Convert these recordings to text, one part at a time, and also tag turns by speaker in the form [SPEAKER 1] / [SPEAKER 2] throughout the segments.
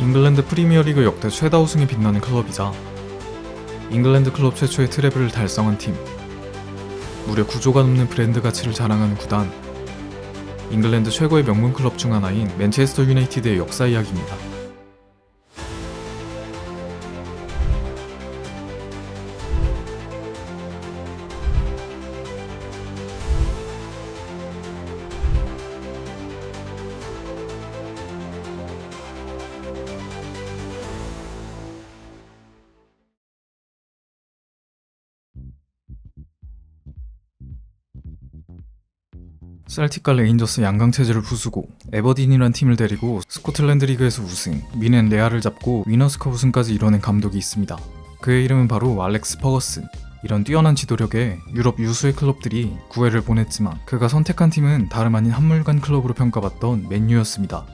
[SPEAKER 1] 잉글랜드 프리미어리그 역대 최다 우승에 빛나는 클럽이자 잉글랜드 클럽 최초의 트래블을 달성한 팀 무려 구조가 넘는 브랜드 가치를 자랑하는 구단 잉글랜드 최고의 명문 클럽 중 하나인 맨체스터 유나이티드의 역사 이야기입니다. 셀틱과 레인저스 양강 체제를 부수고 에버딘이란 팀을 데리고 스코틀랜드 리그에서 우승, 미넨 레아를 잡고 위너스컵 우승까지 이뤄낸 감독이 있습니다. 그의 이름은 바로 알렉스 퍼거슨. 이런 뛰어난 지도력에 유럽 유수의 클럽들이 구애를 보냈지만 그가 선택한 팀은 다름 아닌 한물간 클럽으로 평가받던 맨유였습니다.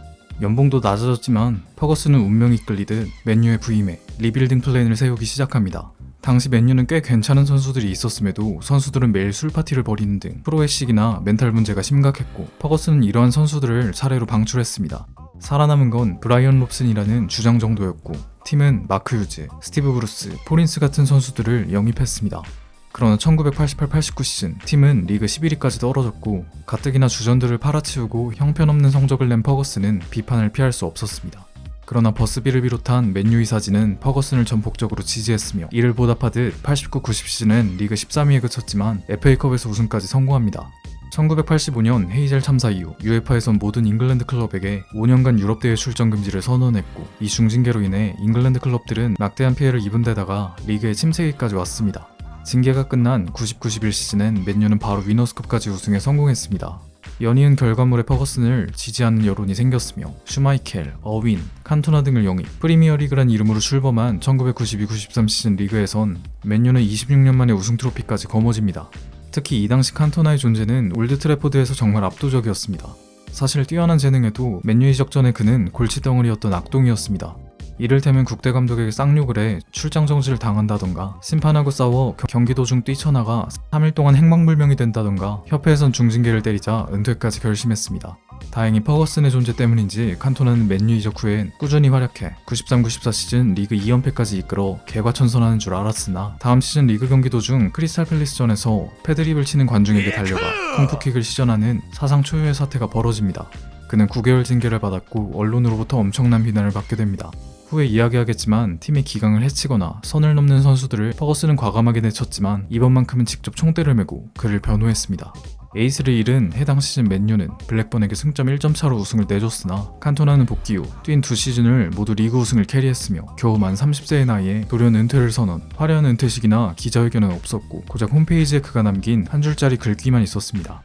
[SPEAKER 1] 연봉도 낮아졌지만 퍼거슨은 운명이 이끌리듯 맨유에 부임해 리빌딩 플랜을 세우기 시작합니다. 당시 맨유는 꽤 괜찮은 선수들이 있었음에도 선수들은 매일 술 파티를 벌이는 등 프로의식이나 멘탈 문제가 심각했고 퍼거슨은 이러한 선수들을 차례로 방출했습니다. 살아남은 건 브라이언 롭슨이라는 주장 정도였고 팀은 마크 유즈, 스티브 브루스, 포린스 같은 선수들을 영입했습니다. 그러나 1988-89 시즌 팀은 리그 11위까지 떨어졌고 가뜩이나 주전들을 팔아치우고 형편없는 성적을 낸 퍼거슨은 비판을 피할 수 없었습니다. 그러나 버스비를 비롯한 맨유의 사진은 퍼거슨을 전폭적으로 지지했으며 이를 보답하듯 89-90 시즌은 리그 13위에 그쳤지만 FA컵에서 우승까지 성공합니다. 1985년 헤이젤 참사 이후 UEFA에선 모든 잉글랜드 클럽에게 5년간 유럽 대회 출전 금지를 선언했고 이 중징계로 인해 잉글랜드 클럽들은 막대한 피해를 입은 데다가 리그의 침체기까지 왔습니다. 징계가 끝난 90-91 시즌엔 맨유는 바로 위너스컵까지 우승에 성공했습니다. 연이은 결과물에 퍼거슨을 지지하는 여론이 생겼으며 슈마이켈, 어윈, 칸토나 등을 영입 프리미어리그란 이름으로 출범한 1992-93 시즌 리그에선 맨유는 26년 만에 우승 트로피까지 거머집니다. 특히 이 당시 칸토나의 존재는 올드 트래포드에서 정말 압도적이었습니다. 사실 뛰어난 재능에도 맨유 이적 전에 그는 골칫덩어리였던 악동이었습니다. 이를테면 국대 감독에게 쌍욕을 해 출장 정지를 당한다던가 심판하고 싸워 겨- 경기 도중 뛰쳐나가 3일 동안 행방불명이 된다던가 협회에선 중징계를 때리자 은퇴까지 결심했습니다. 다행히 퍼거슨의 존재 때문인지 칸토나는 맨유 이적 후엔 꾸준히 활약해 93-94 시즌 리그 2연패까지 이끌어 개과천선하는 줄 알았으나 다음 시즌 리그 경기 도중 크리스탈 팰리스전에서 패드립을 치는 관중에게 달려가 콩프킥을 시전하는 사상 초유의 사태가 벌어집니다. 그는 9개월 징계를 받았고 언론으로부터 엄청난 비난을 받게 됩니다. 후에 이야기하겠지만 팀의 기강을 해치거나 선을 넘는 선수들을 퍼거슨은 과감하게 내쳤지만 이번만큼은 직접 총대를 메고 그를 변호했습니다. 에이스를 잃은 해당 시즌 맨유는 블랙번에게 승점 1점 차로 우승을 내줬으나 칸토나는 복귀 후 뛴 두 시즌을 모두 리그 우승을 캐리했으며 겨우 만 30세의 나이에 돌연 은퇴를 선언 화려한 은퇴식이나 기자회견은 없었고 고작 홈페이지에 그가 남긴 한 줄짜리 글귀만 있었습니다.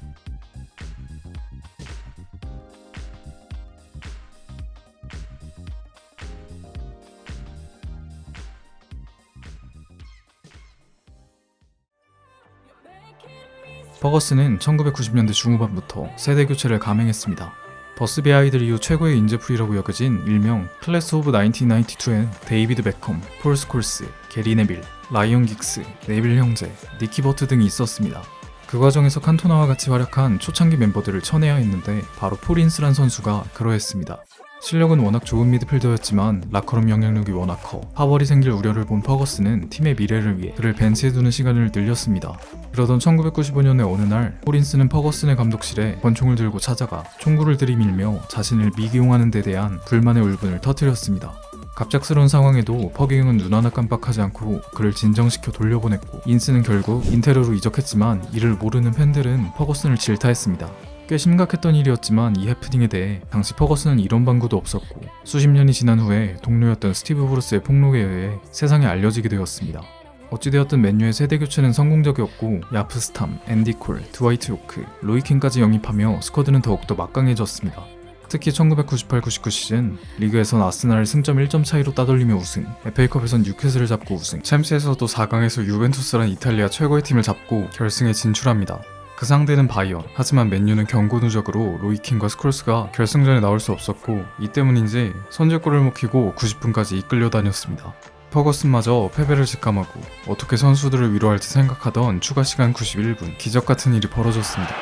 [SPEAKER 1] 퍼거슨은 1990년대 중후반부터 세대 교체를 감행했습니다. 버스비 아이들 이후 최고의 인재풀이라고 여겨진 일명 클래스 오브 1992엔 데이비드 베컴, 폴 스콜스, 게리 네빌, 라이언 긱스, 네빌 형제, 니키 버트 등이 있었습니다. 그 과정에서 칸토나와 같이 활약한 초창기 멤버들을 쳐내야 했는데 바로 폴인스란 선수가 그러했습니다. 실력은 워낙 좋은 미드필더였지만 라커룸 영향력이 워낙 커 파벌이 생길 우려를 본 퍼거스는 팀의 미래를 위해 그를 벤치에 두는 시간을 늘렸습니다. 그러던 1995년의 어느 날 폴인스는 퍼거슨의 감독실에 권총을 들고 찾아가 총구를 들이밀며 자신을 미기용하는 데 대한 불만의 울분을 터뜨렸습니다. 갑작스러운 상황에도 퍼기응은 눈 하나 깜빡하지 않고 그를 진정시켜 돌려보냈고 인스는 결국 인테르로 이적했지만 이를 모르는 팬들은 퍼거슨을 질타했습니다. 꽤 심각했던 일이었지만 이 해프닝에 대해 당시 퍼거슨은 이런 방구도 없었고 수십 년이 지난 후에 동료였던 스티브 브루스의 폭로에 의해 세상에 알려지게 되었습니다. 어찌되었든 맨유의 세대 교체는 성공적이었고 야프스탐, 앤디 콜, 드와이트 요크, 로이킨까지 영입하며 스쿼드는 더욱더 막강해졌습니다. 특히 1998-99 시즌 리그에선 아스날을 승점 1점 차이로 따돌리며 우승, FA컵에선 뉴캐슬을 잡고 우승, 챔스에서도 4강에서 유벤투스란 이탈리아 최고의 팀을 잡고 결승에 진출합니다. 그 상대는 바이언. 하지만 맨유는 경고 누적으로 로이킨과 스콜스가 결승전에 나올 수 없었고 이 때문인지 선제골을 먹히고 90분까지 이끌려 다녔습니다. 퍼거슨마저 패배를 직감하고 어떻게 선수들을 위로할지 생각하던 추가 시간 91분 기적 같은 일이 벌어졌습니다.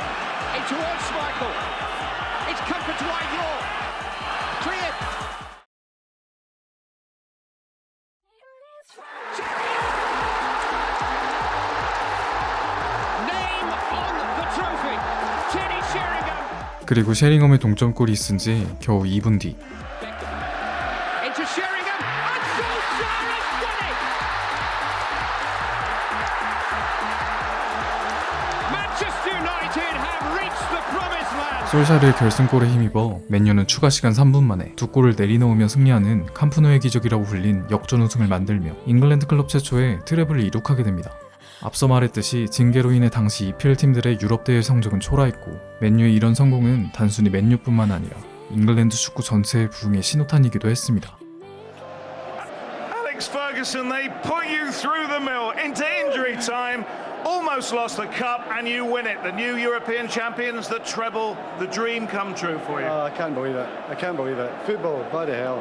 [SPEAKER 1] 그리고 셰링엄의 동점골이 있은 지 겨우 2분 뒤. 솔샤르의 결승골에 힘입어 맨유는 추가 시간 3분 만에 두 골을 내리넣으며 승리하는 캄프노의 기적이라고 불린 역전 우승을 만들며 잉글랜드 클럽 최초의 트래블을 이룩하게 됩니다. 앞서 말했듯이 징계로 인해 당시 EPL 팀들의 유럽 대회 성적은 초라했고 맨유의 이런 성공은 단순히 맨유뿐만 아니라 잉글랜드 축구 전체의 부흥의 신호탄이기도 했습니다.
[SPEAKER 2] Alex Ferguson, they put you through the mill into injury time. Almost lost the cup, and you win it. The new European champions, the treble, the dream come true for you.
[SPEAKER 3] Oh, I can't believe it. I can't believe it. Football, bloody hell.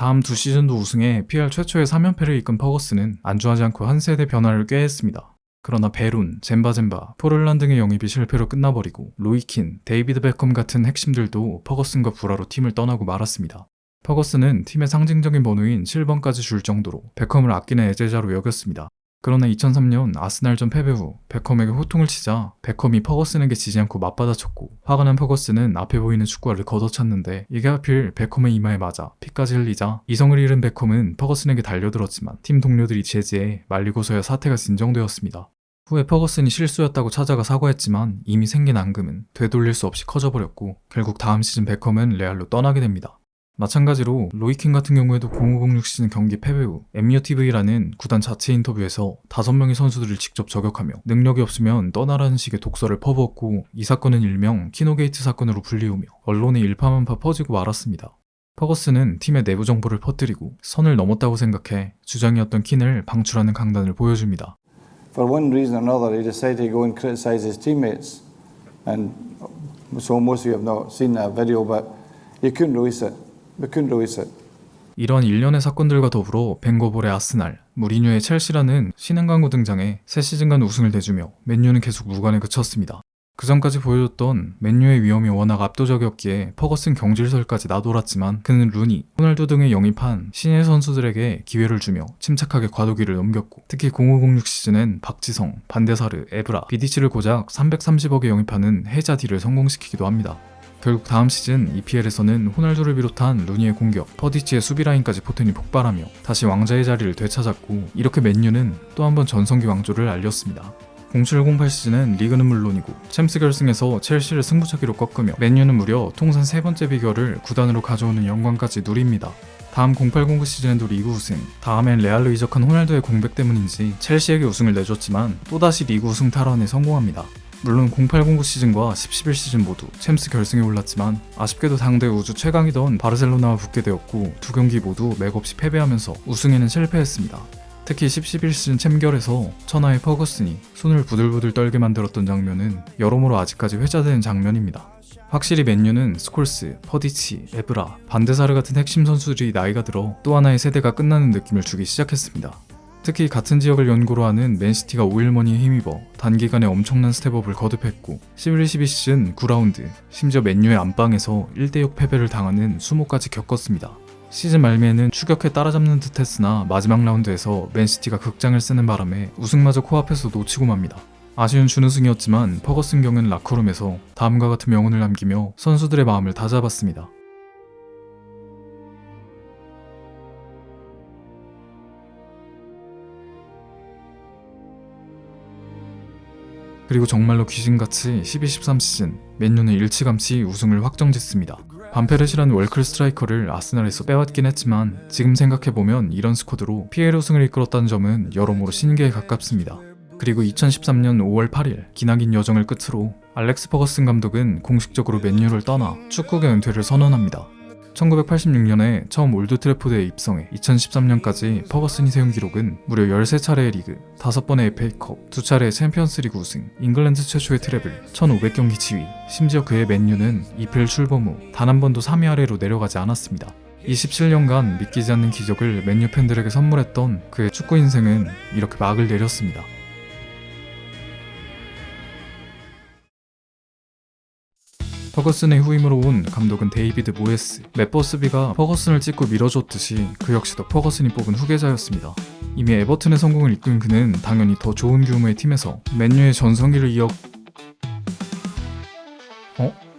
[SPEAKER 1] 다음 두 시즌도 우승해 PL 최초의 3연패를 이끈 퍼거스는 안주하지 않고 한 세대 변화를 꾀했습니다. 그러나 베룬, 젠바젠바, 포를란 등의 영입이 실패로 끝나버리고 로이킨, 데이비드 베컴 같은 핵심들도 퍼거슨과 불화로 팀을 떠나고 말았습니다. 퍼거슨은 팀의 상징적인 번호인 7번까지 줄 정도로 베컴을 아끼는 애제자로 여겼습니다. 그러나 2003년 아스날전 패배 후 베컴에게 호통을 치자 베컴이 퍼거슨에게 지지 않고 맞받아쳤고 화가 난 퍼거슨은 앞에 보이는 축구화를 걷어찼는데 이게 하필 베컴의 이마에 맞아 피까지 흘리자 이성을 잃은 베컴은 퍼거슨에게 달려들었지만 팀 동료들이 제지해 말리고서야 사태가 진정되었습니다. 후에 퍼거슨이 실수였다고 찾아가 사과했지만 이미 생긴 앙금은 되돌릴 수 없이 커져버렸고 결국 다음 시즌 베컴은 레알로 떠나게 됩니다. 마찬가지로 로이킨 같은 경우에도 0506 시즌 경기 패배 후 MUTV라는 구단 자체 인터뷰에서 5명의 선수들을 직접 저격하며 능력이 없으면 떠나라는 식의 독서를 퍼부었고 이 사건은 일명 키노게이트 사건으로 불리우며 언론의 일파만파 퍼지고 말았습니다. 퍼거스는 팀의 내부 정보를 퍼뜨리고 선을 넘었다고 생각해 주장이었던 킨을 방출하는 강단을 보여줍니다.
[SPEAKER 3] For one reason or another, he decided to go and criticise his teammates. And so most of you have not seen that video, but you couldn't release it.
[SPEAKER 1] 이런 일련의 사건들과 더불어 벵거볼의 아스날, 무리뉴의 첼시라는 신흥 광고 등장해 새 시즌간 우승을 내주며 맨유는 계속 무관에 그쳤습니다. 그 전까지 보여줬던 맨유의 위험이 워낙 압도적이었기에 퍼거슨 경질설까지 나돌았지만 그는 루니, 호날두 등의 영입한 신예 선수들에게 기회를 주며 침착하게 과도기를 넘겼고 특히 0506 시즌엔 박지성, 반데사르, 에브라, 비디치를 고작 330억에 영입하는 해자디를 성공시키기도 합니다. 결국 다음 시즌 EPL에서는 호날두를 비롯한 루니의 공격, 퍼디치의 수비 라인까지 포텐이 폭발하며 다시 왕자의 자리를 되찾았고 이렇게 맨유는 또 한 번 전성기 왕조를 알렸습니다. 0708 시즌은 리그는 물론이고 챔스 결승에서 첼시를 승부차기로 꺾으며 맨유는 무려 통산 세 번째 비결을 구단으로 가져오는 영광까지 누립니다. 다음 0809 시즌에도 리그 우승, 다음엔 레알로 이적한 호날두의 공백 때문인지 첼시에게 우승을 내줬지만 또다시 리그 우승 탈환에 성공합니다. 물론 0809 시즌과 10-11 시즌 모두 챔스 결승에 올랐지만 아쉽게도 당대 우주 최강이던 바르셀로나와 붙게 되었고 두 경기 모두 맥없이 패배하면서 우승에는 실패했습니다. 특히 10-11 시즌 챔결에서 천하의 퍼거슨이 손을 부들부들 떨게 만들었던 장면은 여러모로 아직까지 회자되는 장면입니다. 확실히 맨유는 스콜스, 퍼디치, 에브라, 반데사르 같은 핵심 선수들이 나이가 들어 또 하나의 세대가 끝나는 느낌을 주기 시작했습니다. 특히 같은 지역을 연고로 하는 맨시티가 5일머니에 힘입어 단기간에 엄청난 스텝업을 거듭했고 11-12 시즌 9라운드 심지어 맨유의 안방에서 1대6 패배를 당하는 수모까지 겪었습니다. 시즌 말미에는 추격해 따라잡는 듯 했으나 마지막 라운드에서 맨시티가 극장을 쓰는 바람에 우승마저 코앞에서 놓치고 맙니다. 아쉬운 준우승이었지만 퍼거슨 경은 라커룸에서 다음과 같은 명언을 남기며 선수들의 마음을 다잡았습니다. 그리고 정말로 귀신같이 12-13 시즌 맨유는 일찌감치 우승을 확정짓습니다. 반페르시라는 월클 스트라이커를 아스날에서 빼왔긴 했지만 지금 생각해보면 이런 스쿼드로 PL 우승을 이끌었다는 점은 여러모로 신기에 가깝습니다. 그리고 2013년 5월 8일 기나긴 여정을 끝으로 알렉스 퍼거슨 감독은 공식적으로 맨유를 떠나 축구계 은퇴를 선언합니다. 1986년에 처음 올드 트래포드에 입성해 2013년까지 퍼거슨이 세운 기록은 무려 13차례의 리그, 5번의 FA컵, 2차례의 챔피언스 리그 우승, 잉글랜드 최초의 트래블, 1500경기 지위, 심지어 그의 맨유는 EPL 출범 후 단 한 번도 3위 아래로 내려가지 않았습니다. 27년간 믿기지 않는 기적을 맨유 팬들에게 선물했던 그의 축구 인생은 이렇게 막을 내렸습니다. 퍼거슨의 후임으로 온 감독은 데이비드 모에스. 맷버스비가 퍼거슨을 찍고 밀어줬듯이 그 역시도 퍼거슨이 뽑은 후계자였습니다. 이미 에버튼의 성공을 이끈 그는 당연히 더 좋은 규모의 팀에서 맨유의 전성기를 이어 어?